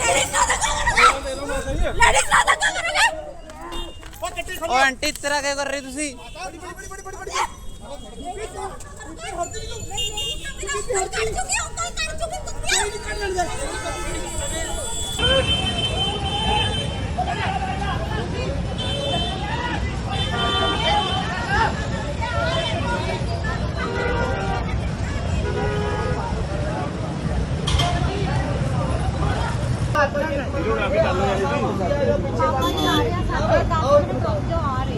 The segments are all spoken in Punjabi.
ਲੇਡੀਜ਼ ਨਾਲ ਧੱਕਾ ਕਰੋਗੇ ਲੇਡੀਜ਼ ਨਾਲ ਧੱਕਾ ਕਰੋਗੇ ਓ ਆਂਟੀ ਇਸ ਤਰ੍ਹਾਂ ਕਿਉਂ ਕਰ ਰਹੀ ਤੁਸੀਂ ਕਰ ਚੁੱਕੀ ਹਾਂ ਕੋਈ ਕਰ ਚੁੱਕੀ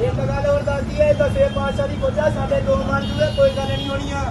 ਇੱਕ ਗੱਲ ਹੋਰ ਦੱਸਦੀ ਹੈ ਦਸੇ ਪਾਤਸ਼ਾਹ ਸਾਡੇ ਦੋ ਮਨ ਜੂਏ ਕੋਈ ਗੱਲ ਨਹੀਂ ਹੋਣੀ ਆ।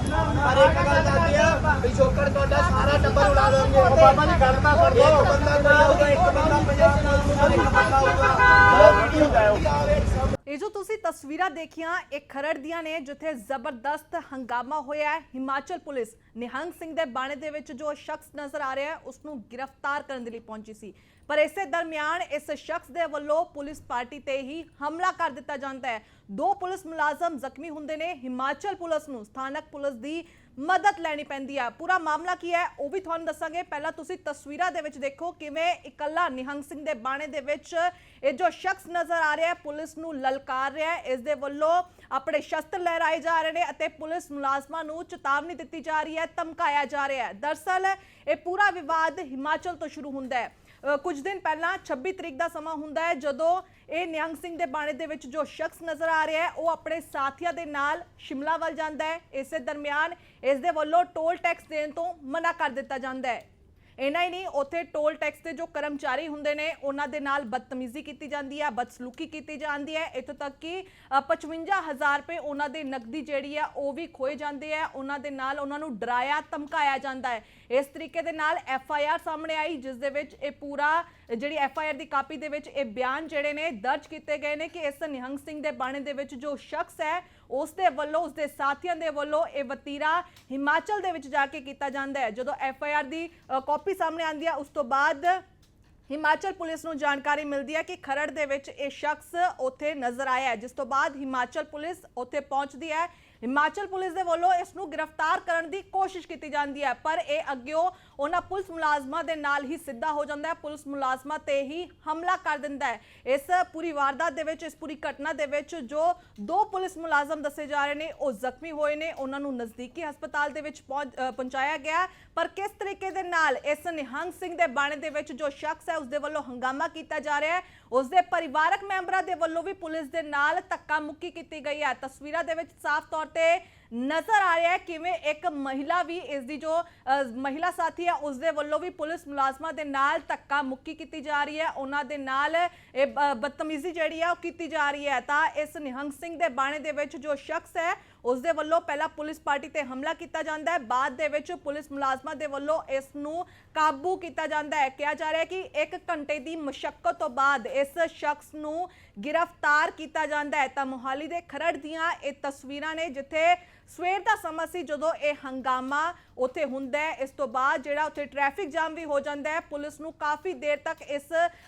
ਪਰ ਇੱਕ ਗੱਲ ਦੱਸਦੀ ਆ ਵੀ ਸ਼ੋਕਰ ਤੁਹਾਡਾ ਸਾਰਾ ਟੱਬਰ ਉਡਾ ਦੋਗੇ ਉਹ ਬਾਬਾ ਜੀ ਗੱਲ ਤਾਂ ਕਰ ਇੱਕ ਬੰਦਾ ਕੋਈ ਆਊਗਾ, ਇੱਕ ਬੰਦਾ ਪੰਜਾਬ ਨਾਲ ਦੂਜਾ ਇੱਕ ਬੰਦਾ ਆਊਗਾ ਕੀ ਹੁੰਦਾ ਹੈ ਇਹ ਜੋ ਤੁਸੀਂ ਤਸਵੀਰਾਂ ਦੇਖੀਆਂ, ਇਹ ਖਰੜ ਦੀਆਂ ਨੇ, ਜਿੱਥੇ ਜ਼ਬਰਦਸਤ ਹੰਗਾਮਾ ਹੋਇਆ ਹੈ। ਹਿਮਾਚਲ ਪੁਲਿਸ ਨਿਹੰਗ ਸਿੰਘ ਦੇ ਬਾਣੇ ਦੇ ਵਿੱਚ ਜੋ ਸ਼ਖਸ ਨਜ਼ਰ ਆ ਰਿਹਾ ਹੈ ਉਸ ਨੂੰ ਗ੍ਰਿਫਤਾਰ ਕਰਨ ਦੇ ਲਈ ਪਹੁੰਚੀ ਸੀ। ਪਰ ਇਸੇ ਦਰਮਿਆਨ ਇਸ ਸ਼ਖਸ ਦੇ ਵੱਲੋਂ ਪੁਲਿਸ ਪਾਰਟੀ ਤੇ ਹੀ ਹਮਲਾ ਕਰ ਦਿੱਤਾ ਜਾਂਦਾ ਹੈ। ਦੋ ਪੁਲਿਸ ਮੁਲਾਜ਼ਮ ਜ਼ਖਮੀ ਹੁੰਦੇ ਨੇ। ਹਿਮਾਚਲ ਪੁਲਿਸ ਨੂੰ ਸਥਾਨਕ ਪੁਲਿਸ ਦੀ ਮਦਦ ਲੈਣੀ ਪੈਂਦੀ ਹੈ। ਪੂਰਾ ਮਾਮਲਾ ਕੀ ਹੈ, ਉਹ ਵੀ ਤੁਹਾਨੂੰ ਦੱਸਾਂਗੇ। ਪਹਿਲਾਂ ਤੁਸੀਂ ਤਸਵੀਰਾਂ ਦੇ ਵਿੱਚ ਦੇਖੋ ਕਿਵੇਂ ਇਕੱਲਾ ਨਿਹੰਗ ਸਿੰਘ ਦੇ ਬਾਣੇ ਦੇ ਵਿੱਚ ਇਹ ਜੋ ਸ਼ਖਸ ਨਜ਼ਰ ਆ ਰਿਹਾ ਹੈ, ਪੁਲਿਸ ਨੂੰ ਲਲਕਾਰ ਰਿਹਾ ਹੈ। ਇਸ ਦੇ ਵੱਲੋਂ ਆਪਣੇ ਸ਼ਸਤਰ ਲਹਿਰਾਏ ਜਾ ਰਹੇ ਨੇ ਅਤੇ ਪੁਲਿਸ ਮੁਲਾਜ਼ਮਾਂ ਨੂੰ ਚੇਤਾਵਨੀ ਦਿੱਤੀ ਜਾ ਰਹੀ ਹੈ, ਧਮਕਾਇਆ ਜਾ ਰਿਹਾ ਹੈ। ਦਰਸਲ ਇਹ ਪੂਰਾ ਵਿਵਾਦ ਹਿਮਾਚਲ ਤੋਂ ਸ਼ੁਰੂ ਹੁੰਦਾ ਹੈ। ਕੁਝ ਦਿਨ ਪਹਿਲਾਂ 26 ਤਰੀਕ ਦਾ ਸਮਾਂ ਹੁੰਦਾ ਹੈ, ਜਦੋਂ ਇਹ ਨਿਹੰਗ ਸਿੰਘ ਦੇ ਬਾਣੇ ਦੇ ਵਿੱਚ ਜੋ ਸ਼ਖਸ ਨਜ਼ਰ ਆ ਰਿਹਾ ਹੈ, ਉਹ ਆਪਣੇ ਸਾਥੀਆਂ ਦੇ ਨਾਲ ਸ਼ਿਮਲਾ ਵੱਲ ਜਾਂਦਾ ਹੈ। ਇਸੇ ਦਰਮਿਆਨ ਇਸ ਦੇ ਵੱਲੋਂ ਟੋਲ ਟੈਕਸ ਦੇਣ ਤੋਂ ਮਨਾ ਕਰ ਦਿੱਤਾ ਜਾਂਦਾ ਹੈ। ਇਹਨਾਂ ਹੀ ਨਹੀਂ ਉੱਥੇ ਟੋਲ ਟੈਕਸ ਦੇ ਜੋ ਕਰਮਚਾਰੀ ਹੁੰਦੇ ਨੇ ਉਹਨਾਂ ਦੇ ਨਾਲ ਬਦਤਮੀਜ਼ੀ ਕੀਤੀ ਜਾਂਦੀ ਹੈ ਬਦਸਲੂਕੀ ਕੀਤੀ ਜਾਂਦੀ ਹੈ। ਇੱਥੋਂ ਤੱਕ ਕਿ ਅ, 55000 ਰੁਪਏ ਉਹਨਾਂ ਦੇ ਨਕਦੀ ਜਿਹੜੀ ਆ ਉਹ ਵੀ ਖੋਏ ਜਾਂਦੇ ਆ ਉਹਨਾਂ ਦੇ ਨਾਲ ਉਹਨਾਂ ਨੂੰ ਡਰਾਇਆ ਧਮਕਾਇਆ ਜਾਂਦਾ ਹੈ। ਇਸ ਤਰੀਕੇ ਦੇ ਨਾਲ ਐਫ ਆਈ ਆਰ ਸਾਹਮਣੇ ਆਈ ਜਿਸ ਦੇ ਵਿੱਚ ਇਹ ਪੂਰਾ ਜਿਹੜੀ ਐਫ ਆਈ ਆਰ ਦੀ ਕਾਪੀ ਦੇ ਵਿੱਚ ਇਹ ਬਿਆਨ ਜਿਹੜੇ ਨੇ ਦਰਜ ਕੀਤੇ ਗਏ ਨੇ ਕਿ ਇਸ ਨਿਹੰਗ ਸਿੰਘ ਦੇ ਬਾਣੇ ਦੇ ਵਿੱਚ ਜੋ ਸ਼ਖਸ ਹੈ ਉਸ ਦੇ ਵੱਲੋਂ ਉਸ ਦੇ ਸਾਥੀਆਂ ਦੇ ਵੱਲੋਂ ਇਹ ਵਤੀਰਾ ਹਿਮਾਚਲ ਦੇ ਵਿੱਚ ਜਾ ਕੇ ਕੀਤਾ ਜਾਂਦਾ ਹੈ। ਜਦੋਂ ਐਫ ਆਈ ਆਰ ਦੀ ਅ, ਕਾਪੀ ਸਾਹਮਣੇ ਆਉਂਦੀ ਹੈ ਉਸ ਤੋਂ ਬਾਅਦ ਹਿਮਾਚਲ ਪੁਲਿਸ ਨੂੰ ਜਾਣਕਾਰੀ ਮਿਲਦੀ ਹੈ ਕਿ ਖਰੜ ਦੇ ਵਿੱਚ ਇਹ ਸ਼ਖਸ ਉੱਥੇ ਨਜ਼ਰ ਆਇਆ ਜਿਸ ਤੋਂ ਬਾਅਦ ਹਿਮਾਚਲ ਪੁਲਿਸ ਉੱਥੇ ਪਹੁੰਚਦੀ ਹੈ। ਹਿਮਾਚਲ ਪੁਲਿਸ ਦੇ ਵੱਲੋਂ ਇਸ ਨੂੰ ਗ੍ਰਿਫਤਾਰ ਕਰਨ ਦੀ ਕੋਸ਼ਿਸ਼ ਕੀਤੀ ਜਾਂਦੀ ਹੈ, ਪਰ ਇਹ ਅੱਗਿਓਂ ਉਹਨਾਂ ਪੁਲਿਸ ਮੁਲਾਜ਼ਮਾਂ ਦੇ ਨਾਲ ਹੀ ਸਿੱਧਾ ਹੋ ਜਾਂਦਾ ਹੈ। ਪੁਲਿਸ ਮੁਲਾਜ਼ਮਾਂ ਤੇ ਹੀ ਹਮਲਾ ਕਰ ਦਿੰਦਾ ਹੈ। ਇਸ ਪੂਰੀ ਵਾਰਦਾਤ ਦੇ ਵਿੱਚ, ਇਸ ਪੂਰੀ ਘਟਨਾ ਦੇ ਵਿੱਚ ਜੋ ਦੋ ਪੁਲਿਸ ਮੁਲਾਜ਼ਮ ਦੱਸੇ ਜਾ ਰਹੇ ਨੇ, ਉਹ ਜ਼ਖਮੀ ਹੋਏ ਨੇ। ਉਹਨਾਂ ਨੂੰ ਨਜ਼ਦੀਕੀ ਹਸਪਤਾਲ ਦੇ ਵਿੱਚ ਪਹੁੰਚ- ਪਹੁੰਚਾਇਆ ਗਿਆ ਪਰ ਕਿਸ ਤਰੀਕੇ ਦੇ ਨਾਲ ਇਸ ਨਿਹੰਗ ਸਿੰਘ ਦੇ ਬਾਣੇ ਦੇ ਵਿੱਚ ਜੋ ਸ਼ਖਸ ਹੈ ਉਸ ਦੇ ਵੱਲੋਂ ਹੰਗਾਮਾ ਕੀਤਾ ਜਾ ਰਿਹਾ ਹੈ। ਉਸ ਦੇ ਪਰਿਵਾਰਕ ਮੈਂਬਰਾਂ ਦੇ ਵੱਲੋਂ ਵੀ ਪੁਲਿਸ ਦੇ ਨਾਲ ਧੱਕਾ ਮੁੱਕੀ ਕੀਤੀ ਗਈ ਹੈ। ਤਸਵੀਰਾਂ ਦੇ ਵਿੱਚ ਸਾਫ਼ ਤੌਰ ਤੇ ਨਜ਼ਰ ਆ ਰਿਹਾ ਹੈ ਕਿਵੇਂ ਇੱਕ ਮਹਿਲਾ ਵੀ ਇਸ ਦੀ ਜੋ ਅ, ਮਹਿਲਾ ਸਾਥੀ ਹੈ ਉਸ ਦੇ ਵੱਲੋਂ ਵੀ ਪੁਲਿਸ ਮੁਲਾਜ਼ਮਾਂ ਦੇ ਨਾਲ ਧੱਕਾ ਮੁੱਕੀ ਕੀਤੀ ਜਾ ਰਹੀ ਹੈ। ਉਹਨਾਂ ਦੇ ਨਾਲ ਇਹ ਬ- ਬਦਤਮੀਜ਼ੀ ਜਿਹੜੀ ਹੈ ਉਹ ਕੀਤੀ ਜਾ ਰਹੀ ਹੈ। ਤਾਂ ਇਸ ਨਿਹੰਗ ਸਿੰਘ ਦੇ ਬਾਣੇ ਦੇ ਵਿੱਚ ਜੋ ਸ਼ਖਸ ਹੈ ਉਸ ਦੇ ਵੱਲੋਂ ਪਹਿਲਾਂ ਪੁਲਿਸ ਪਾਰਟੀ ਤੇ ਹਮਲਾ ਕੀਤਾ ਜਾਂਦਾ ਹੈ। ਬਾਅਦ ਦੇ ਵਿੱਚ ਪੁਲਿਸ ਮੁਲਾਜ਼ਮਾਂ ਦੇ ਵੱਲੋਂ ਇਸ ਨੂੰ ਕਾਬੂ ਕੀਤਾ ਜਾਂਦਾ ਹੈ। ਕਿਹਾ ਜਾ ਰਿਹਾ ਹੈ ਕਿ 1 ਘੰਟੇ ਦੀ ਮਸ਼ੱਕਤ ਤੋਂ ਬਾਅਦ ਇਸ ਸ਼ਖਸ ਨੂੰ ਗ੍ਰਿਫਤਾਰ ਕੀਤਾ ਜਾਂਦਾ ਹੈ। ਤਾਂ ਮੁਹਾਲੀ ਦੇ ਖਰੜ ਦੀਆਂ ਇਹ ਤਸਵੀਰਾਂ ਨੇ ਜਿੱਥੇ ਸਵੇਰ ਦਾ ਸਮਾਂ ਸੀ ਜਦੋਂ ਇਹ ਹੰਗਾਮਾ ਉੱਥੇ ਹੁੰਦਾ ਹੈ। ਇਸ ਤੋਂ ਬਾਅਦ ਜਿਹੜਾ ਉੱਥੇ ਟ੍ਰੈਫਿਕ ਜਾਮ ਵੀ ਹੋ ਜਾਂਦਾ ਹੈ, ਪੁਲਿਸ ਨੂੰ ਕਾਫੀ ਦੇਰ ਤੱਕ ਇਸ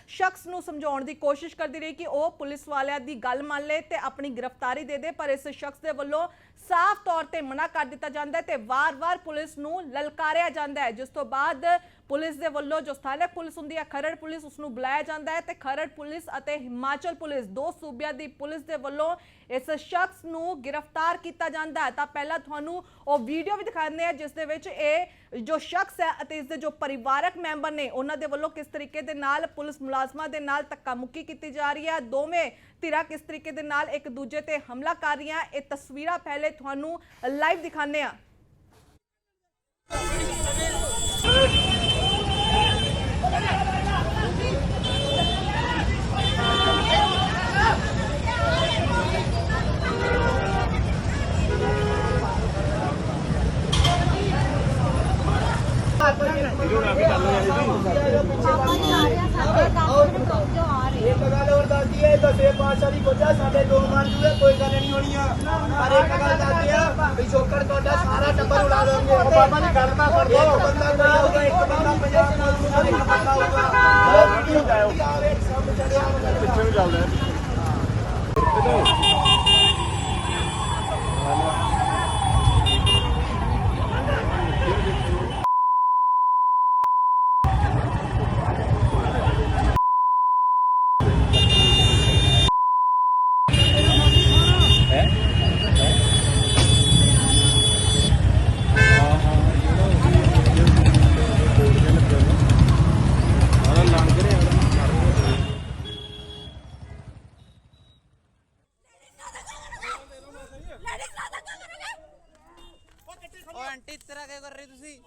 ਸ਼ਖਸ ਨੂੰ ਸਮਝਾਉਣ ਦੀ ਕੋਸ਼ਿਸ਼ ਕਰਦੀ ਰਹੀ ਕਿ ਉਹ ਪੁਲਿਸ ਵਾਲਿਆਂ ਦੀ ਗੱਲ ਮੰਨ ਲੇ ਤੇ ਆਪਣੀ ਗ੍ਰਿਫਤਾਰੀ ਦੇ ਦੇ, ਪਰ ਇਸ ਸ਼ਖਸ ਦੇ ਵੱਲੋਂ ਸਾਫ਼ ਤੌਰ ਤੇ ਮਨਾ ਕਰ ਦਿੱਤਾ ਜਾਂਦਾ ਹੈ ਤੇ ਵਾਰ-ਵਾਰ ਪੁਲਿਸ ਨੂੰ ਲਲਕਾਰਿਆ ਜਾਂਦਾ ਹੈ। ਜਿਸ ਤੋਂ ਬਾਅਦ ਪੁਲਿਸ ਦੇ ਵੱਲੋਂ ਜੋ ਸਥਾਨਕ ਪੁਲਿਸ ਹੁੰਦੀ ਹੈ ਖਰੜ ਪੁਲਿਸ ਉਸ ਨੂੰ ਬੁਲਾਇਆ ਜਾਂਦਾ ਹੈ ਤੇ ਖਰੜ ਪੁਲਿਸ ਅਤੇ ਹਿਮਾਚਲ ਪੁਲਿਸ, ਦੋ ਸੂਬਿਆਂ ਦੀ ਪੁਲਿਸ ਦੇ ਵੱਲੋਂ ਇਸ ਸ਼ਖਸ ਨੂੰ ਗ੍ਰਿਫਤਾਰ ਕੀਤਾ ਜਾਂਦਾ ਹੈ। ਤਾਂ ਪਹਿਲਾਂ ਤੁਹਾਨੂੰ ਉਹ ਵੀਡੀਓ ਵੀ ਦਿਖਾਉਂਦੇ ਆ ਜਿਸ ਦੇ ਵਿੱਚ ਇਹ ਜੋ ਸ਼ਖਸ ਹੈ ਅਤੇ ਇਸ ਦੇ ਜੋ ਪਰਿਵਾਰਕ ਮੈਂਬਰ ਨੇ, ਉਹਨਾਂ ਦੇ ਵੱਲੋਂ ਕਿਸ ਤਰੀਕੇ ਦੇ ਨਾਲ ਪੁਲਿਸ ਮੁਲਾਜ਼ਮਾਂ ਦੇ ਨਾਲ ਧੱਕਾ ਮੁੱਕੀ ਕੀਤੀ ਜਾ ਰਹੀ ਹੈ। ਦੋਵੇਂ ਧਿਰਾਂ ਕਿਸ ਤਰੀਕੇ ਦੇ ਨਾਲ ਇੱਕ ਦੂਜੇ ਤੇ ਹਮਲਾ ਕਰ ਰਹੀਆਂ, ਇਹ ਤਸਵੀਰਾਂ ਪਹਿਲੇ ਤੁਹਾਨੂੰ ਲਾਈਵ ਦਿਖਾਉਂਦੇ ਆ ਇੱਕ ਗੱਲ ਹੋਰ ਦੱਸਦੀ ਹੈ ਦਸੇ ਪਾਤਸ਼ਾਹ ਪਾਤਸ਼ਾਹ ਦੀ ਕੋਜਾ ਸਾਡੇ ਦੋ ਮਨ ਜੂਏ ਕੋਈ ਗੱਲ ਨਹੀਂ ਹੋਣੀ ਆ ਪਰ ਇੱਕ ਗੱਲ ਦੱਸਦੇ ਆ ਵੀ ਸ਼ੋਕਰ ਤੁਹਾਡਾ ਸਾਰਾ ਟੱਬਰ ਉਡਾ ਦੇਣਗੇ ਉਹ ਬਾਬਾ ਜੀ ਗੱਲ ਤਾਂ ਕਰ ਦੋ ਇੱਕ ਬੰਦਾ ਪੰਜਾਬ ਨਾਲ ਇੱਕ ਬੰਦਾ ਆਊਗਾ ਉਹ ਵੀਡੀਓ ਜਾਓ ਸਭ ਚੜਿਆ ਪਿੱਛੇ ਨੂੰ ਚੱਲਦਾ ਲੇਡੀਜ਼ ਨਾਲ ਧੱਕਾ ਕਰੋਗੇ ਓ ਆਂਟੀ ਇਸ ਤਰ੍ਹਾਂ ਕਿਉਂ ਕਰ ਰਹੇ ਤੁਸੀਂ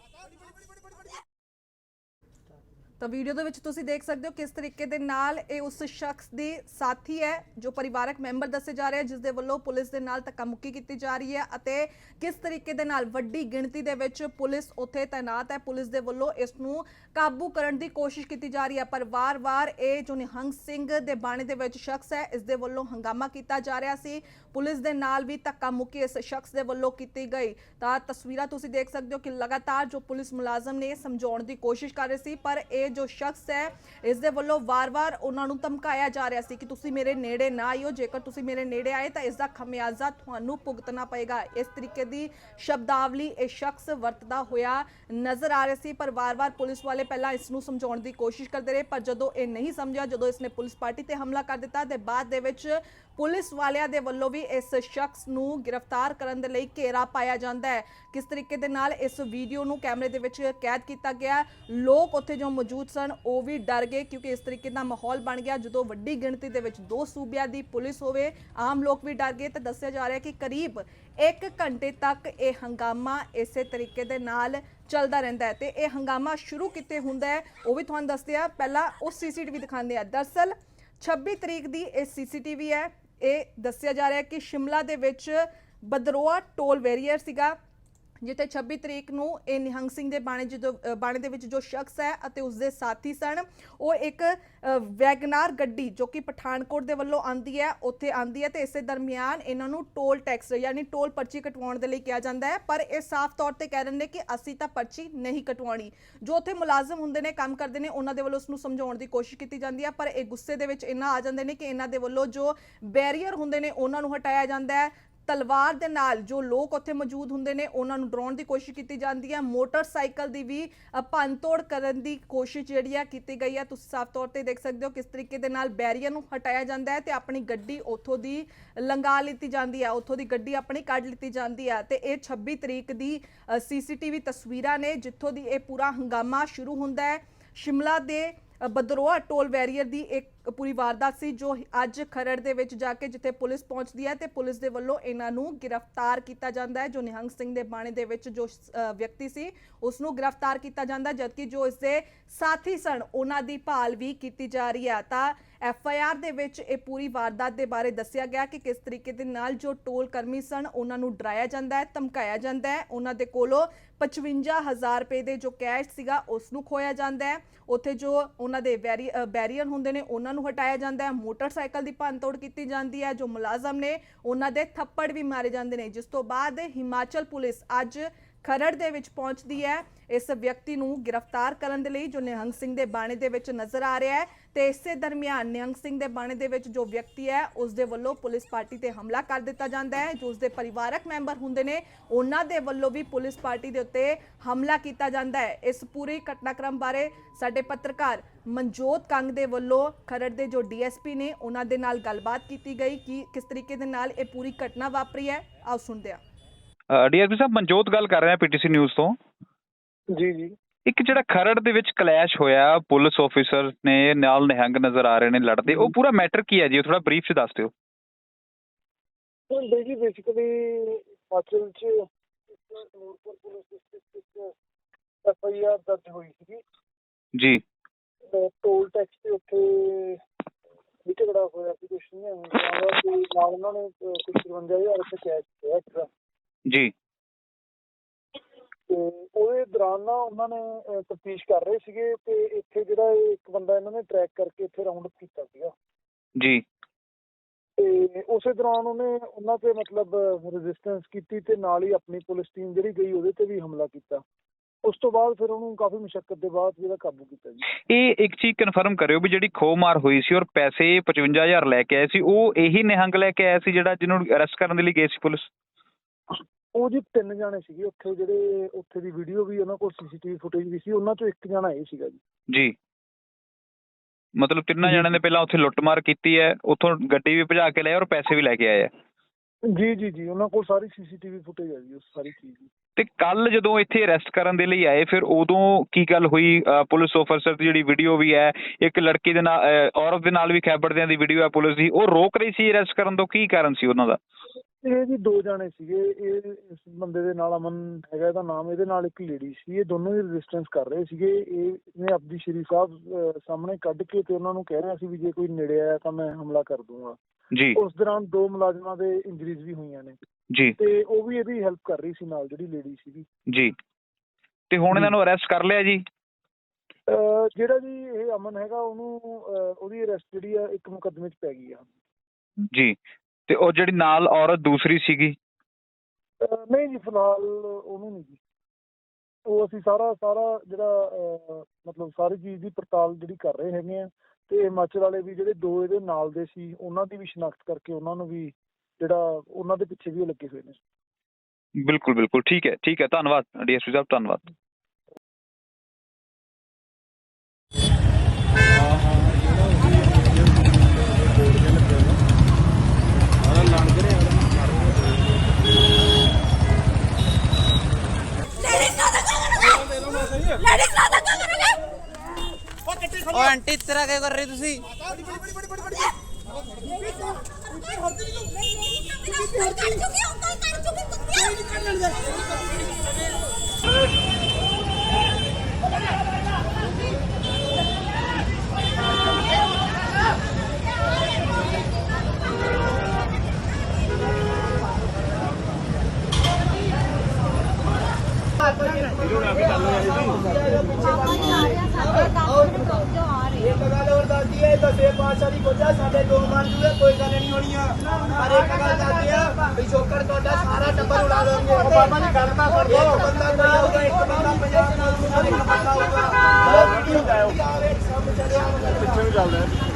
ਤਾਂ ਵੀਡੀਓ ਦੇ ਵਿੱਚ ਤੁਸੀਂ ਦੇਖ ਸਕਦੇ ਹੋ ਕਿਸ ਤਰੀਕੇ ਦੇ ਨਾਲ ਇਹ ਉਸ ਸ਼ਖਸ ਦੀ ਸਾਥੀ ਹੈ, ਜੋ ਪਰਿਵਾਰਕ ਮੈਂਬਰ ਦੱਸੇ ਜਾ ਰਹੇ ਜਿਸ ਦੇ ਵੱਲੋਂ ਪੁਲਿਸ ਦੇ ਨਾਲ ਧੱਕਾਮੁੱਕੀ ਕੀਤੀ ਜਾ ਰਹੀ ਹੈ ਅਤੇ ਕਿਸ ਤਰੀਕੇ ਦੇ ਨਾਲ ਵੱਡੀ ਗਿਣਤੀ ਦੇ ਵਿੱਚ ਪੁਲਿਸ ਉੱਥੇ ਤਾਇਨਾਤ ਹੈ। ਪੁਲਿਸ ਦੇ ਵੱਲੋਂ ਇਸ ਨੂੰ ਕਾਬੂ ਕਰਨ ਦੀ ਕੋਸ਼ਿਸ਼ ਕੀਤੀ ਜਾ ਰਹੀ ਹੈ, ਪਰ ਵਾਰ-ਵਾਰ ਇਹ ਜੋ ਨਿਹੰਗ ਸਿੰਘ ਦੇ ਬਾਣੇ ਦੇ ਵਿੱਚ ਸ਼ਖਸ ਹੈ, ਇਸ ਦੇ ਵੱਲੋਂ ਹੰਗਾਮਾ ਕੀਤਾ ਜਾ ਰਿਹਾ ਸੀ। ਪੁਲਿਸ ਦੇ ਨਾਲ ਵੀ ਧੱਕਾ ਮੁੱਕੀ ਇਸ ਸ਼ਖਸ ਦੇ ਵੱਲੋਂ ਕੀਤੀ ਗਈ। ਤਾਂ ਤਸਵੀਰਾਂ ਤੁਸੀਂ ਦੇਖ ਸਕਦੇ ਹੋ ਕਿ ਲਗਾਤਾਰ ਜੋ ਪੁਲਿਸ ਮੁਲਾਜ਼ਮ ਨੇ ਸਮਝਾਉਣ ਦੀ ਕੋਸ਼ਿਸ਼ ਕਰ ਰਹੇ ਸੀ, ਪਰ ਇਹ ਜੋ ਸ਼ਖਸ ਹੈ ਇਸ ਦੇ ਵੱਲੋਂ ਵਾਰ-ਵਾਰ ਉਹਨਾਂ ਨੂੰ ਧਮਕਾਇਆ ਜਾ ਰਿਹਾ ਸੀ ਕਿ ਤੁਸੀਂ ਮੇਰੇ ਨੇੜੇ ਨਾ ਆਇਓ, ਜੇਕਰ ਤੁਸੀਂ ਮੇਰੇ ਨੇੜੇ ਆਏ ਤਾਂ ਇਸ ਦਾ ਖਮਿਆਜ਼ਾ ਤੁਹਾਨੂੰ ਭੁਗਤਣਾ ਪਏਗਾ। ਇਸ ਤਰੀਕੇ ਦੀ ਸ਼ਬਦਾਵਲੀ ਇਹ ਸ਼ਖਸ ਵਰਤਦਾ ਹੋਇਆ ਨਜ਼ਰ ਆ ਰਿਹਾ ਸੀ, ਪਰ ਵਾਰ-ਵਾਰ ਪੁਲਿਸ ਵਾਲੇ ਪਹਿਲਾਂ ਇਸ ਨੂੰ ਸਮਝਾਉਣ ਦੀ ਕੋਸ਼ਿਸ਼ ਕਰਦੇ ਰਹੇ, ਪਰ ਜਦੋਂ ਇਹ ਨਹੀਂ ਸਮਝਿਆ, ਜਦੋਂ ਇਸਨੇ ਪੁਲਿਸ ਪਾਰਟੀ ਤੇ ਹਮਲਾ ਕਰ ਦਿੱਤਾ, ਤੇ ਬਾਅਦ ਦੇ ਵਿੱਚ ਪੁਲਿਸ ਵਾਲਿਆਂ ਦੇ ਵੱਲੋਂ ਵੀ ਇਸ ਸ਼ਖਸ ਨੂੰ ਗ੍ਰਿਫਤਾਰ ਕਰਨ ਦੇ ਲਈ ਘੇਰਾ ਪਾਇਆ ਜਾਂਦਾ ਹੈ। ਕਿਸ ਤਰੀਕੇ ਦੇ ਨਾਲ ਇਸ ਵੀਡੀਓ ਨੂੰ ਕੈਮਰੇ ਦੇ ਵਿੱਚ ਕੈਦ ਕੀਤਾ ਗਿਆ, ਲੋਕ ਉੱਥੇ ਜੋ ਮੌਜੂਦ ਸਨ, ਉਹ ਵੀ ਡਰ ਗਏ ਕਿਉਂਕਿ ਇਸ ਤਰੀਕੇ ਦਾ ਮਾਹੌਲ ਬਣ ਗਿਆ। ਜਦੋਂ ਵੱਡੀ ਗਿਣਤੀ ਦੇ ਵਿੱਚ ਦੋ ਸੂਬਿਆਂ ਦੀ ਪੁਲਿਸ ਹੋਵੇ, ਆਮ ਲੋਕ ਵੀ ਡਰ ਗਏ। ਤੇ ਦੱਸਿਆ ਜਾ ਰਿਹਾ ਕਿ ਕਰੀਬ 1 ਘੰਟੇ ਤੱਕ ਇਹ ਹੰਗਾਮਾ ਇਸੇ ਤਰੀਕੇ ਦੇ ਨਾਲ ਚੱਲਦਾ ਰਹਿੰਦਾ ਹੈ ਤੇ ਇਹ ਹੰਗਾਮਾ ਸ਼ੁਰੂ ਕਿਤੇ ਹੁੰਦਾ ਹੈ, ਉਹ ਵੀ ਤੁਹਾਨੂੰ ਦੱਸਦੇ ਆ ਪਹਿਲਾਂ ਉਹ ਸੀਸੀਟੀਵੀ ਦਿਖਾਉਂਦੇ ਆ ਦਰਸਲ 26 ਤਰੀਕ ਦੀ ਇਹ ਸੀਸੀਟੀਵੀ ਹੈ। ਇਹ ਦੱਸਿਆ ਜਾ ਰਿਹਾ ਕਿ ਸ਼ਿਮਲਾ ਦੇ ਵਿੱਚ ਬਦਰੋਆ ਟੋਲ ਵੇਰੀਅਰ ਸੀਗਾ। ਜਿੱਥੇ 26 ਤਰੀਕ ਨੂੰ ਇਹ ਨਿਹੰਗ ਸਿੰਘ ਦੇ ਬਾਣੇ ਜਦੋਂ ਬਾਣੇ ਦੇ ਵਿੱਚ ਜੋ ਸ਼ਖਸ ਹੈ ਅਤੇ ਉਸਦੇ ਸਾਥੀ ਸਨ, ਉਹ ਇੱਕ ਵੈਗਨਾਰ ਗੱਡੀ ਜੋ ਕਿ ਪਠਾਨਕੋਟ ਦੇ ਵੱਲੋਂ ਆਂਦੀ ਹੈ, ਉੱਥੇ ਆਂਦੀ ਹੈ ਤੇ ਇਸੇ ਦਰਮਿਆਨ ਇਹਨਾਂ ਨੂੰ ਟੋਲ ਟੈਕਸ ਯਾਨੀ ਟੋਲ ਪਰਚੀ ਕਟਵਾਉਣ ਦੇ ਲਈ ਕਿਹਾ ਜਾਂਦਾ ਹੈ। ਪਰ ਇਹ ਸਾਫ਼ ਤੌਰ ਤੇ ਕਹਿ ਰਹੇ ਨੇ ਕਿ ਅਸੀਂ ਤਾਂ ਪਰਚੀ ਨਹੀਂ ਕਟਵਾਉਣੀ। ਜੋ ਉੱਥੇ ਮੁਲਾਜ਼ਮ ਹੁੰਦੇ ਨੇ, ਕੰਮ ਕਰਦੇ ਨੇ, ਉਹਨਾਂ ਦੇ ਵੱਲੋਂ ਉਸ ਨੂੰ ਸਮਝਾਉਣ ਦੀ ਕੋਸ਼ਿਸ਼ ਕੀਤੀ ਜਾਂਦੀ ਹੈ। ਪਰ ਇਹ ਗੁੱਸੇ ਦੇ ਵਿੱਚ ਇਹਨਾਂ ਆ ਜਾਂਦੇ ਨੇ ਕਿ ਇਹਨਾਂ ਦੇ ਵੱਲੋਂ ਜੋ ਬੈਰੀਅਰ ਹੁੰਦੇ ਨੇ, ਉਹਨਾਂ ਨੂੰ ਹਟਾਇਆ ਜਾਂਦਾ ਹੈ। ਤਲਵਾਰ ਦੇ ਨਾਲ ਜੋ ਲੋਕ ਉੱਥੇ ਮੌਜੂਦ ਹੁੰਦੇ ਨੇ ਉਹਨਾਂ ਨੂੰ ਡਰਾਉਣ ਦੀ ਕੋਸ਼ਿਸ਼ ਕੀਤੀ ਜਾਂਦੀ ਹੈ। ਮੋਟਰਸਾਈਕਲ ਦੀ ਵੀ ਅ, ਭੰਨਤੋੜ ਕਰਨ ਦੀ ਕੋਸ਼ਿਸ਼ ਜਿਹੜੀ ਆ ਕੀਤੀ ਗਈ ਹੈ। ਤੁਸੀਂ ਸਾਫ਼ ਤੌਰ ਤੇ ਦੇਖ ਸਕਦੇ ਹੋ ਕਿਸ ਤਰੀਕੇ ਦੇ ਨਾਲ ਬੈਰੀਅਰ ਨੂੰ ਹਟਾਇਆ ਜਾਂਦਾ ਹੈ ਤੇ ਆਪਣੀ ਗੱਡੀ ਉੱਥੋਂ ਦੀ ਲੰਗਾ ਲਿੱਤੀ ਜਾਂਦੀ ਹੈ। ਉੱਥੋਂ ਦੀ ਗੱਡੀ ਆਪਣੀ ਕੱਢ ਲਿੱਤੀ ਜਾਂਦੀ ਹੈ ਤੇ ਇਹ 26 ਤਰੀਕ ਦੀ ਸੀਸੀਟੀਵੀ ਤਸਵੀਰਾਂ ਨੇ ਜਿੱਥੋਂ ਦੀ ਇਹ ਪੂਰਾ ਹੰਗਾਮਾ ਸ਼ੁਰੂ ਹੁੰਦਾ ਹੈ। ਸ਼ਿਮਲਾ ਦੇ ਬਦਰੋਆ ਟੋਲ ਵੈਰੀਅਰ ਦੀ ਇੱਕ ਪੂਰੀ ਵਾਰਦਾਤ ਸੀ, ਜੋ ਅੱਜ ਖਰੜ ਦੇ ਵਿੱਚ ਜਾ ਕੇ ਜਿੱਥੇ ਪੁਲਿਸ ਪਹੁੰਚਦੀ ਹੈ ਤੇ ਪੁਲਿਸ ਦੇ ਵੱਲੋਂ ਇਹਨਾਂ ਨੂੰ ਗ੍ਰਿਫਤਾਰ ਕੀਤਾ ਜਾਂਦਾ ਹੈ, ਜੋ ਨਿਹੰਗ ਸਿੰਘ ਦੇ ਬਾਣੇ ਦੇ ਵਿੱਚ ਜੋ ਵਿਅਕਤੀ ਸੀ ਉਸ ਨੂੰ ਗ੍ਰਿਫਤਾਰ ਕੀਤਾ ਜਾਂਦਾ, ਜਦਕਿ ਜੋ ਇਸ ਦੇ ਸਾਥੀ ਸਨ, ਉਹਨਾਂ ਦੀ ਭਾਲ ਵੀ ਕੀਤੀ ਜਾ ਰਹੀ ਹੈ। ਤਾਂ ਐਫ ਆਈ ਆਰ ਦੇ ਵਿੱਚ ਇਹ ਪੂਰੀ ਵਾਰਦਾਤ ਦੇ ਬਾਰੇ ਦੱਸਿਆ ਗਿਆ ਕਿ ਕਿਸ ਤਰੀਕੇ ਦੇ ਨਾਲ ਜੋ ਟੋਲ ਕਰਮੀ ਸਨ, ਉਹਨਾਂ ਨੂੰ ਡਰਾਇਆ ਜਾਂਦਾ ਹੈ, ਧਮਕਾਇਆ ਜਾਂਦਾ ਹੈ, ਉਹਨਾਂ ਦੇ ਕੋਲੋਂ 55000 ਰੁਪਏ ਦੇ ਜੋ ਕੈਸ਼ ਸੀਗਾ ਉਸ ਨੂੰ ਖੋਇਆ ਜਾਂਦਾ ਹੈ। ਉੱਥੇ ਜੋ ਉਹਨਾਂ ਦੇ ਬੈਰੀ- ਬੈਰੀਅਰ ਹੁੰਦੇ ਨੇ, ਉਹਨਾਂ ਨੂੰ ਹਟਾਇਆ ਜਾਂਦਾ ਹੈ। ਮੋਟਰਸਾਈਕਲ ਦੀ ਭੰਨਤੋੜ ਕੀਤੀ ਜਾਂਦੀ ਹੈ। ਜੋ ਮੁਲਾਜ਼ਮ ਨੇ, ਉਹਨਾਂ ਦੇ ਥੱਪੜ ਵੀ ਮਾਰੇ ਜਾਂਦੇ ਨੇ। ਜਿਸ ਤੋਂ ਬਾਅਦ ਹਿਮਾਚਲ ਪੁਲਿਸ ਅੱਜ ਖਰੜ ਦੇ ਵਿੱਚ ਪਹੁੰਚਦੀ ਹੈ। ਇਸ ਵਿਅਕਤੀ ਨੂੰ ਗ੍ਰਿਫਤਾਰ ਕਰਨ ਦੇ ਲਈ ਜੋ ਨਿਹੰਗ ਸਿੰਘ ਦੇ ਬਾਣੇ ਦੇ ਵਿੱਚ ਨਜ਼ਰ ਆ ਰਿਹਾ ਹੈ ਤੇ ਇਸੇ ਦਰਮਿਆਨ ਨਿਹੰਗ ਸਿੰਘ ਦੇ ਬਾਣੇ ਦੇ ਵਿੱਚ ਜੋ ਵਿਅਕਤੀ ਹੈ, ਉਸ ਦੇ ਵੱਲੋਂ ਪੁਲਿਸ ਪਾਰਟੀ ਤੇ ਹਮਲਾ ਕਰ ਦਿੱਤਾ ਜਾਂਦਾ ਹੈ, ਜੋ ਉਸ ਦੇ ਪਰਿਵਾਰਕ ਮੈਂਬਰ ਹੁੰਦੇ ਨੇ, ਉਹਨਾਂ ਦੇ ਵੱਲੋਂ ਵੀ ਪੁਲਿਸ ਪਾਰਟੀ ਦੇ ਉੱਤੇ ਹਮਲਾ ਕੀਤਾ ਜਾਂਦਾ ਹੈ। ਇਸ ਪੂਰੇ ਘਟਨਾਕ੍ਰਮ ਬਾਰੇ ਸਾਡੇ ਪੱਤਰਕਾਰ ਮਨਜੋਤ ਕੰਗ ਦੇ ਵੱਲੋਂ ਖਰੜ ਦੇ ਜੋ ਡੀਐਸਪੀ ਨੇ, ਉਹਨਾਂ ਦੇ ਨਾਲ ਗੱਲਬਾਤ ਕੀਤੀ ਗਈ ਕਿ ਕਿਸ ਤਰੀਕੇ ਦੇ ਨਾਲ ਇਹ ਪੂਰੀ ਘਟਨਾ ਵਾਪਰੀ ਹੈ। ਆਓ ਸੁਣਦੇ ਹਾਂ। ਡੀਐਸਪੀ ਸਾਹਿਬ ਮਨਜੋਤ ਗੱਲ ਕਰ ਰਹੇ ਆ ਪੀਟੀਸੀ ਨਿਊਜ਼ ਤੋਂ। ਜੀ ਜੀ। ਇੱਕ ਜਿਹੜਾ ਖਰੜ ਦੇ ਵਿੱਚ ਕਲੈਸ਼ ਹੋਇਆ ਪੁਲਿਸ ਆਫੀਸਰ ਨੇ ਨਾਲ ਨਿਹੰਗ ਨਜ਼ਰ ਆ ਰਹੇ ਨੇ ਲੜਦੇ। ਉਹ ਪੂਰਾ ਮੈਟਰ ਕੀ ਹੈ ਜੀ? ਉਹ ਥੋੜਾ ਬਰੀਫ ਚ ਦੱਸ ਦਿਓ। ਜੀ ਬੇਸਿਕਲੀ ਹਿਮਾਚਲ ਚ ਨੂਰਪੁਰ ਪੁਲਿਸ ਡਿਸਟ੍ਰਿਕਟ ਵਿੱਚ ਐਫ ਆਈ ਆਰ ਦਰਜ ਹੋਈ ਸੀਗੀ। ਜੀ। ਟੋਲ ਟੈਕਸ ਤੇ ਉੱਥੇ ਵੀ ਝਗੜਾ ਹੋਇਆ ਸੀ ਕੁਛ ਨਹੀਂ ਹੁੰਦਾ ਤੇ ਨਾਲ ਉਹਨਾਂ ਨੇ ਕੁਛ 55000 ਰੁਪਏ ਕੈਸ਼ ਦਿੱਤਾ ਜੀ। ਤੇ ਉਹਦੇ ਦੌਰਾਨ ਨਾ ਉਹਨਾਂ ਨੇ ਤਫਤੀਸ਼ ਕਰ ਰਹੇ ਸੀਗੇ ਤੇ ਇੱਥੇ ਜਿਹੜਾ ਇਹ ਇੱਕ ਬੰਦਾ ਇਹਨਾਂ ਨੇ ਟਰੈਕ ਕਰਕੇ ਇੱਥੇ ਰਾਉਂਡ ਅਪ ਕੀਤਾ ਸੀਗਾ। ਜੀ। ਤੇ ਉਸੇ ਦੌਰਾਨ ਉਹਨੇ ਉਹਨਾਂ ਤੇ ਮਤਲਬ ਰੈਜ਼ਿਸਟੈਂਸ ਕੀਤੀ ਤੇ ਨਾਲ ਹੀ ਆਪਣੀ ਪੁਲਿਸ ਟੀਮ ਜਿਹੜੀ ਗਈ ਉਹਦੇ ਤੇ ਵੀ ਹਮਲਾ ਕੀਤਾ। ਉਸ ਤੋਂ ਬਾਅਦ ਫਿਰ ਉਹਨੂੰ ਕਾਫੀ ਮੁਸ਼ਕਲ ਦੇ ਬਾਅਦ ਜਿਹੜਾ ਕਾਬੂ ਕੀਤਾ ਜੀ। ਇਹ ਇੱਕ ਚੀਜ਼ ਕਨਫਰਮ ਕਰਿਓ ਵੀ ਜਿਹੜੀ ਖੋਹ ਮਾਰ ਹੋਈ ਸੀ ਔਰ ਪੈਸੇ 55000 ਲੈ ਕੇ ਆਏ ਸੀ ਉਹ ਇਹੀ ਨਿਹੰਗ ਲੈ ਕੇ ਆਇਆ ਸੀ ਜਿਹੜਾ ਜਿਹਨੂੰ ਅਰੈਸਟ ਕਰਨ ਦੇ ਲਈ ਗਏ ਸੀ ਪੁਲਿਸ? ਉਹ ਜੀ ਤਿੰਨ ਜਾਣੇ ਸੀਗੇ ਉੱਥੇ ਜਿਹੜੇ ਉੱਥੇ ਦੀ ਵੀਡੀਓ ਵੀ ਉਹਨਾਂ ਕੋਲ ਸੀਸੀਟੀਵੀ ਫੁਟੇਜ ਵੀ ਸੀ ਉਹਨਾਂ ਚੋਂ ਇੱਕ ਜਾਣਾ ਇਹ ਸੀਗਾ ਜੀ। ਜੀ। ਮਤਲਬ ਤਿੰਨਾਂ ਜਣਿਆਂ ਨੇ ਪਹਿਲਾਂ ਉੱਥੇ ਲੁੱਟਮਾਰ ਕੀਤੀ ਹੈ ਉੱਥੋਂ ਗੱਡੀ ਵੀ ਭਜਾ ਕੇ ਲਏ ਔਰ ਪੈਸੇ ਵੀ ਲੈ ਕੇ ਆਏ ਆ। ਜੀ ਜੀ ਜੀ ਉਹਨਾਂ ਕੋਲ ਸਾਰੀ ਸੀਸੀਟੀਵੀ ਫੁਟੇਜ ਹੈ ਜੀ ਉਸ ਸਾਰੀ ਚੀਜ਼ ਦੀ ਤੇ ਕੱਲ ਜਦੋਂ ਇੱਥੇ ਅਰੈਸਟ ਕਰਨ ਦੇ ਲਈ ਆਏ ਫਿਰ ਉਦੋਂ ਕੀ ਗੱਲ ਹੋਈ? ਪੁਲਿਸ ਆਫਸਰ ਦੀ ਜਿਹੜੀ ਵੀਡੀਓ ਵੀ ਹੈ ਇੱਕ ਲੜਕੀ ਦੇ ਨਾਲ ਔਰਤ ਦੇ ਨਾਲ ਵੀ ਖੈਬੜਦਿਆਂ ਦੀ ਵੀਡੀਓ ਹੈ ਪੁਲਿਸ ਦੀ ਉਹ ਰੋਕ ਰਹੀ ਸੀ ਅਰੈਸਟ ਕਰਨ ਤੋਂ? ਕੀ ਕਾਰਨ ਸੀ ਉਹਨਾਂ ਦਾ? ਇਹ ਜੀ ਦੋ ਜਾਣੇ ਸੀਗੇ। ਇਹ ਇਸ ਬੰਦੇ ਦੇ ਨਾਲ ਅਮਨ ਹੈਗਾ ਇਹਦਾ ਨਾਮ ਇਹਦੇ ਨਾਲ ਇੱਕ ਲੇਡੀ ਸੀ। ਇਹ ਦੋਨੋਂ ਹੀ ਰੈਜ਼ਿਸਟੈਂਸ ਕਰ ਰਹੇ ਸੀਗੇ। ਇਹ ਨੇ ਆਪਦੀ ਸ਼੍ਰੀ ਸਾਹਿਬ ਸਾਹਮਣੇ ਕੱਢ ਕੇ ਤੇ ਉਹਨਾਂ ਨੂੰ ਕਹਿ ਰਿਹਾ ਸੀ ਵੀ ਜੇ ਕੋਈ ਨੇੜੇ ਆਇਆ ਤਾਂ ਮੈਂ ਹਮਲਾ ਕਰ ਦੂੰਗਾ। ਜੀ। ਉਸ ਦੌਰਾਨ ਦੋ ਮੁਲਾਜ਼ਮਾਂ ਦੇ ਇੰਜਰੀਜ਼ ਵੀ ਹੋਈਆਂ ਨੇ। ਜੀ। ਤੇ ਉਹ ਵੀ ਇਹਦੀ ਹੈਲਪ ਕਰ ਰਹੀ ਸੀ ਨਾਲ ਜਿਹੜੀ ਲੇਡੀ ਸੀਗੀ। ਜੀ। ਤੇ ਹੁਣ ਇਹਨਾਂ ਨੂੰ ਅਰੈਸਟ ਕਰ ਲਿਆ ਜੀ? ਜਿਹੜਾ ਜੀ ਇਹ ਅਮਨ ਹੈਗਾ ਉਹਨੂੰ ਉਹਦੀ ਅਰੈਸਟ ਜਿਹੜੀ ਆ ਇੱਕ ਮੁਕੱਦਮੇ 'ਚ ਪੈ ਗਈ ਆ। ਜੀ। ਤੇ ਉਹ ਜਿਹੜੀ ਨਾਲ ਔਰਤ ਦੂਸਰੀ ਸੀਗੀ? ਅਹ, ਨਹੀਂ ਜੀ ਫਿਲਹਾਲ ਉਹਨੂੰ ਨਹੀਂ ਜੀ। ਉਹ ਅਸੀਂ ਸਾਰਾ ਸਾਰਾ ਜਿਹੜਾ ਅਹ, ਮਤਲਬ ਸਾਰੀ ਚੀਜ਼ ਦੀ ਪੜਤਾਲ ਜਿਹੜੀ ਕਰ ਰਹੇ ਹੈਗੇ ਆ ਤੇ ਹਿਮਾਚਲ ਵਾਲੇ ਵੀ ਜਿਹੜੇ ਦੋ ਇਹਦੇ ਨਾਲ ਦੇ ਸੀ ਉਹਨਾਂ ਦੀ ਵੀ ਸ਼ਨਾਖਤ ਕਰਕੇ ਉਹਨਾਂ ਨੂੰ ਵੀ ਜਿਹੜਾ ਉਹਨਾਂ ਦੇ ਪਿੱਛੇ ਵੀ ਉਹ ਲੱਗੇ ਹੋਏ ਨੇ। ਬਿਲਕੁਲ ਬਿਲਕੁਲ। ਠੀਕ ਹੈ ਠੀਕ ਹੈ। ਧੰਨਵਾਦ ਡੀਐਸਪੀ ਸਾਹਿਬ ਧੰਨਵਾਦ ਲੇਡੀਜ਼ ਨਾਲ ਧੱਕਾ ਕਰੋਗੇ ਲੇਡੀਜ਼ ਨਾਲ ਧੱਕਾ ਕਰੋਗੇ ਉਹ ਆਂਟੀ ਇਸ ਤਰ੍ਹਾਂ ਕਿਉਂ ਕਰ ਰਹੇ ਤੁਸੀਂ ਇੱਕ ਗੱਲ ਹੋਰ ਦੱਸਦੀ ਹੈ ਦਸੇ ਪਾਤਸ਼ਾਹ ਦੀ ਕੋਜਾ ਸਾਡੇ ਦੋ ਮਨ ਜੂਏ ਕੋਈ ਗੱਲ ਨਹੀਂ ਹੋਣੀ ਆ ਪਰ ਇੱਕ ਗੱਲ ਦੱਸਦੀ ਆ ਵੀ ਸ਼ੋਕਰ ਤੁਹਾਡਾ ਸਾਰਾ ਟੱਬਰ ਉਡਾ ਦੇਣਗੇ ਬਾਬਾ ਜੀ ਗੱਲ ਨਾ ਕਰ ਇੱਕ ਬੰਦਾ ਕੋਈ ਆਊਗਾ ਇੱਕ ਬੰਦਾ ਪੰਜਾਬ ਨਾਲ ਦੂਜਾ ਇੱਕ ਬੰਦਾ ਆਊਗਾ ਬਹੁਤ ਹੁੰਦਾ ਹੈ। ਪਿੱਛੇ ਨੂੰ ਚੱਲਦਾ